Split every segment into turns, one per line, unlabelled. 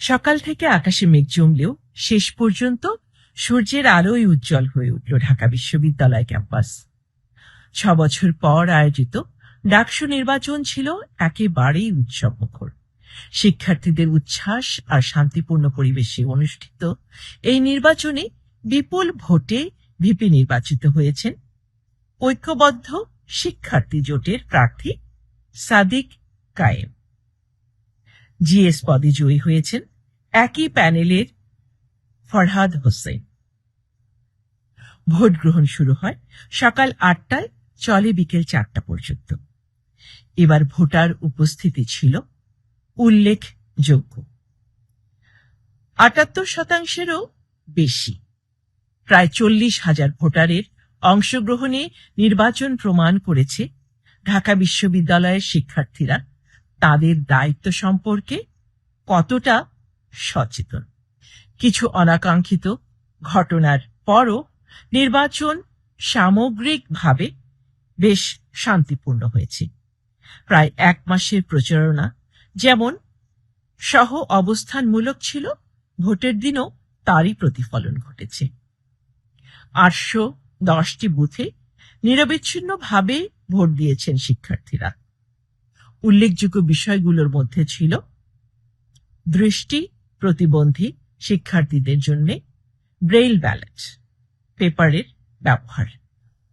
সকাল থেকে আকাশে মেঘ জমলেও শেষ পর্যন্ত সূর্যের আলোয় উজ্জ্বল হয়ে উঠল ঢাকা বিশ্ববিদ্যালয় ক্যাম্পাস। ছ বছর পর আয়োজিত ডাকসু নির্বাচন ছিল একেবারেই উৎসব মুখর। শিক্ষার্থীদের উচ্ছ্বাস আর শান্তিপূর্ণ পরিবেশে অনুষ্ঠিত এই নির্বাচনে বিপুল ভোটে ভিপি নির্বাচিত হয়েছেন ঐক্যবদ্ধ শিক্ষার্থী জোটের প্রার্থী সাদিক কায়েম। জিএস পদে জয়ী হয়েছেন একই প্যানেলের ফরহাদ হোসেন। ভোট গ্রহণ শুরু হয় সকাল আটটায়, চলে বিকেল চারটা পর্যন্ত। এবার ভোটার উপস্থিতি ছিল উল্লেখযোগ্য। আটাত্তর শতাংশেরও বেশি, প্রায় চল্লিশ হাজার ভোটারের অংশগ্রহণে নির্বাচন প্রমাণ করেছে ঢাকা বিশ্ববিদ্যালয়ের শিক্ষার্থীরা। তাদের দায়িত্ব সম্পর্কে কতটা সচেতন। কিছু অনাকাঙ্ক্ষিত ঘটনার পরও নির্বাচন সামগ্রিকভাবে বেশ শান্তিপূর্ণ হয়েছে। প্রায় এক মাসের প্রচারণা যেমন সহ অবস্থানমূলক ছিল, ভোটের দিনও তারই প্রতিফলন ঘটেছে। আটশো দশটি বুথে নিরবিচ্ছিন্নভাবে ভোট দিয়েছেন শিক্ষার্থীরা। উল্লেখযোগ্য বিষয়গুলোর মধ্যে ছিল দৃষ্টি প্রতিবন্ধী শিক্ষার্থীদের জন্য ব্রেইল ব্যালট, পেপারের ব্যবহার,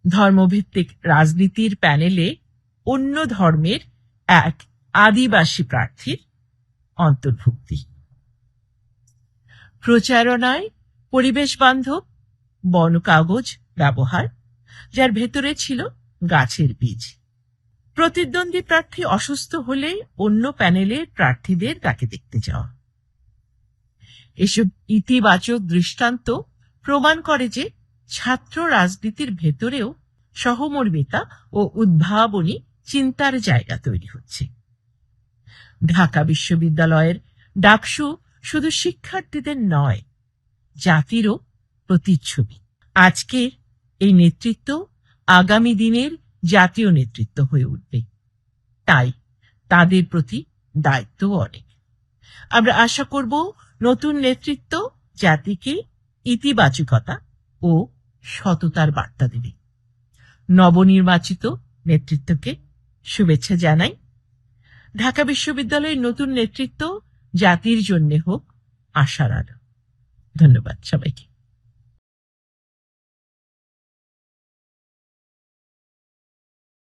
ধর্মভিত্তিক রাজনীতির প্যানেলে অন্য ধর্মের এক আদিবাসী প্রার্থীর অন্তর্ভুক্তি। প্রচারণায় পরিবেশ বান্ধব বন কাগজ ব্যবহার, যার ভেতরে ছিল গাছের বীজ। প্রতিদ্বন্দ্বী প্রার্থী অসুস্থ হলে অন্য প্যানেলের প্রার্থীদের তাকে দেখতে যাওয়া। এসব ইতিবাচক দৃষ্টান্ত প্রমাণ করে যে ছাত্র রাজনীতির ভেতরেও সহমর্মিতা ও উদ্ভাবনী চিন্তার জায়গা তৈরি হচ্ছে। ঢাকা বিশ্ববিদ্যালয়ের ডাকসু শুধু শিক্ষার্থীদের নয়, জাতিরও প্রতিচ্ছবি। আজকের এই নেতৃত্ব আগামী দিনের জাতীয় নেতৃত্ব হয়ে উঠবে। তাই তাদের প্রতি দায়িত্ব অনেক। আমরা আশা করব নতুন নেতৃত্ব জাতিকে ইতিবাচকতা ও সততার বার্তা দেবে। নবনির্বাচিত নেতৃত্বকে শুভেচ্ছা জানাই। ঢাকা বিশ্ববিদ্যালয়ের নতুন নেতৃত্ব জাতির জন্য হোক আশার আলো। ধন্যবাদ সবাইকে।